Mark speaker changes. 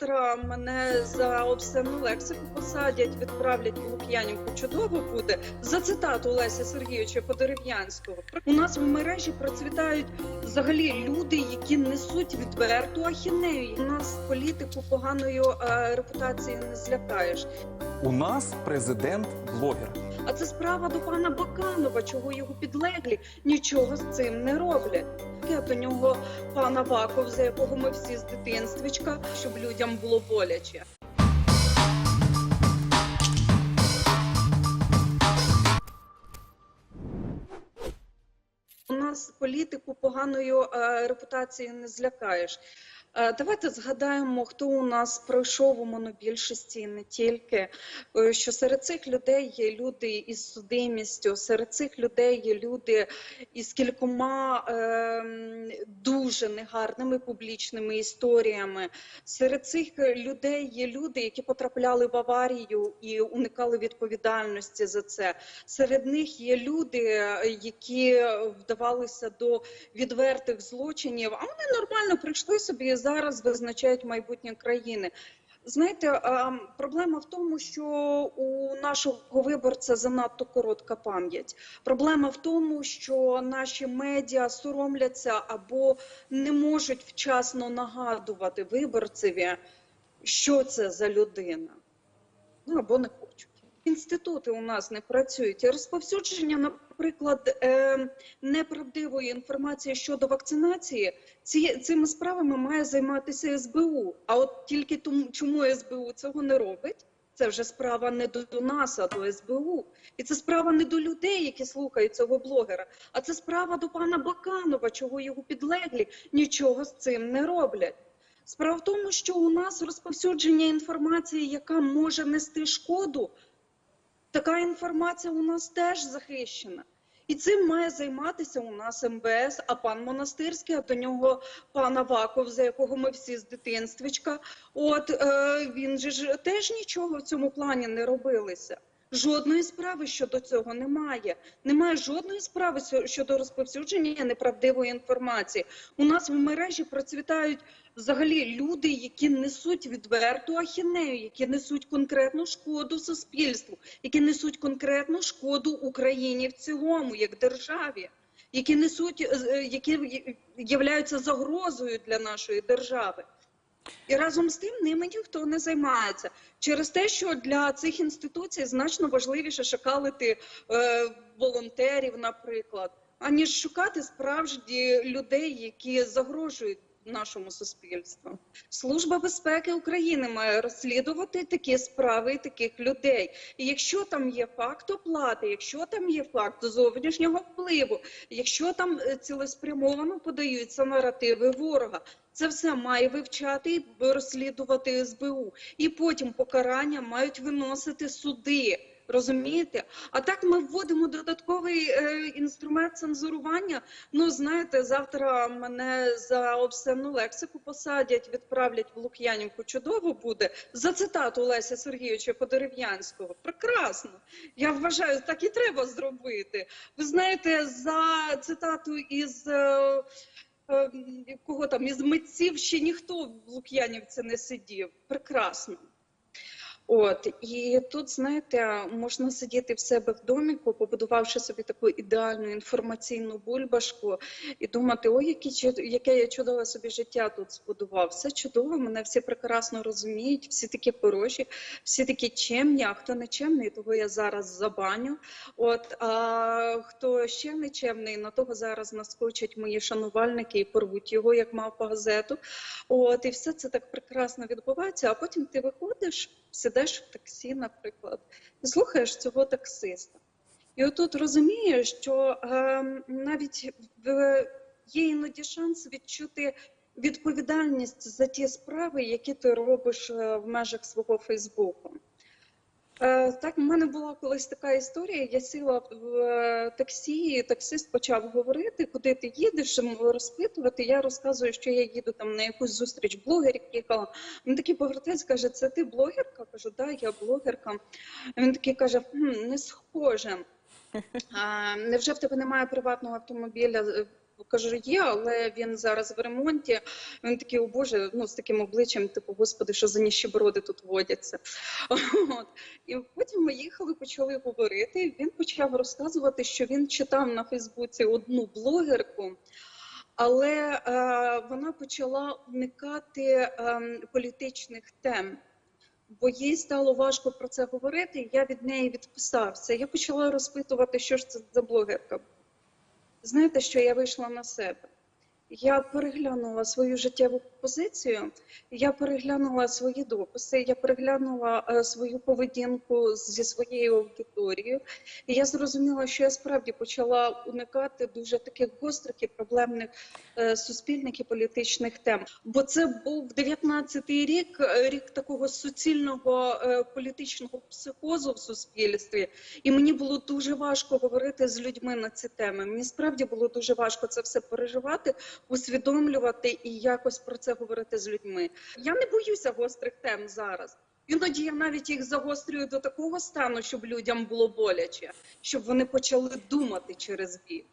Speaker 1: завтра мене за обсценну лексику посадять, відправлять у Лук'янівку. Чудово буде за цитату Леся Сергійовича Подерев'янського. У нас в мережі процвітають взагалі люди, які несуть відверту ахінею. У нас політику поганою е, репутацією не злякаєш.
Speaker 2: У нас президент блогер.
Speaker 1: А це справа до пана Баканова, чого його підлеглі нічого з цим не роблять. Я до нього пана Ваков, за якого ми всі з дитинствічка, щоб людям було боляче. У нас політику поганою е, репутацією не злякаєш. Е, Давайте згадаємо, хто у нас пройшов у монобільшості і не тільки. Е, Що серед цих людей є люди із судимістю, серед цих людей є люди із кількома ем, дуже негарними публічними історіями. Серед цих людей є люди, які потрапляли в аварію і уникали відповідальності за це. Серед них є люди, е, які вдавалися до відвертих злочинів, а вони нормально прийшли собі зараз визначають майбутнє країни. Знаєте, проблема в тому, що у нашого виборця занадто коротка пам'ять. Проблема в тому, що наші медіа соромляться або не можуть вчасно нагадувати виборцеві, що це за людина. Ну або не хочуть. Інститути у нас не працюють. Розповсюдження, наприклад, е, неправдивої інформації щодо вакцинації, ці, цими справами має займатися СБУ. А от тільки тому, чому СБУ цього не робить, це вже справа не до нас, а до СБУ. І це справа не до людей, які слухають цього блогера, а це справа до пана Баканова, чого його підлеглі нічого з цим не роблять. Справа в тому, що у нас розповсюдження інформації, яка може нести шкоду, така інформація у нас теж захищена. І цим має займатися у нас МВС, а пан Монастирський, а до нього пан Аваков, за якого ми всі з дитинствичка. От е, він же ж теж нічого в цьому плані не робилися. Жодної справи щодо цього немає. Немає жодної справи щодо розповсюдження неправдивої інформації. У нас в мережі процвітають взагалі люди, які несуть відверту ахінею, які несуть конкретну шкоду суспільству, які несуть конкретну шкоду Україні в цілому, як державі, які несуть, е, е, які являються загрозою для нашої держави. І разом з тим ними ніхто не займається через те, що для цих інституцій значно важливіше шакалити е, волонтерів, наприклад, аніж шукати справжні людей, які загрожують нашому суспільству. Служба безпеки України має розслідувати такі справи таких людей. І якщо там є факт оплати, якщо там є факт зовнішнього впливу, якщо там е, цілеспрямовано подаються наративи ворога, це все має вивчати і розслідувати СБУ. І потім покарання мають виносити суди. Розумієте? А так ми вводимо додатковий е, інструмент цензурування. Ну знаєте, завтра мене за обсценну лексику посадять, відправлять в Лук'янівку. Чудово буде за цитату Леся Сергійовича Подерев'янського. Прекрасно. Я вважаю, так і треба зробити. Ви знаєте, за цитату із. Е, Кого там із митців ще ніхто в Лук'янівці не сидів. Прекрасно. От і тут, знаєте, можна сидіти в себе в доміку, побудувавши собі таку ідеальну інформаційну бульбашку, і думати, ой, які яке я чудове собі життя тут збудував. Все чудово, мене всі прекрасно розуміють, всі такі хороші, всі такі чемні, а хто не чемний, того я зараз забаню. От а хто ще не чемний, на того зараз наскочать мої шанувальники і порвуть його, як мав по газету. От і все це так прекрасно відбувається. А потім ти виходиш, сидиш в таксі, наприклад, і слухаєш цього таксиста. І отут розумієш, що е, навіть в, є іноді шанс відчути відповідальність за ті справи, які ти робиш е, в межах свого Фейсбуку. Е, Так, в мене була колись така історія. Я сіла в е, таксі, і таксист почав говорити, куди ти їдеш, розпитувати. Я розказую, що я їду там на якусь зустріч блогерів їхала. Він такий повертається, каже: Це ти блогерка? Кажу, да, я блогерка. Він такий каже: «Хм, не схоже. А, невже в тебе немає приватного автомобіля? Кажу, є, але він зараз в ремонті. Він такий, о Боже, ну з таким обличчям, типу, господи, що за ніщеброди тут водяться. От. І потім ми їхали, почали говорити. Він почав розказувати, що він читав на Фейсбуці одну блогерку. Але е, вона почала уникати е, політичних тем, бо їй стало важко про це говорити. і Я від неї відписався. Я почала розпитувати, що ж це за блогерка. Знаєте, що я вийшла на себе? Я переглянула свою життєву позицію, я переглянула свої дописи, я переглянула е, свою поведінку зі своєю аудиторією, і я зрозуміла, що я справді почала уникати дуже таких гострих і проблемних е, суспільних і політичних тем. Бо це був 19-й рік, е, рік такого суцільного політичного психозу в суспільстві, і мені було дуже важко говорити з людьми на ці теми. Мені справді було дуже важко це все переживати, усвідомлювати і якось про це говорити з людьми. Я не боюся гострих тем зараз. Іноді я навіть їх загострюю до такого стану, щоб людям було боляче, щоб вони почали думати через біль.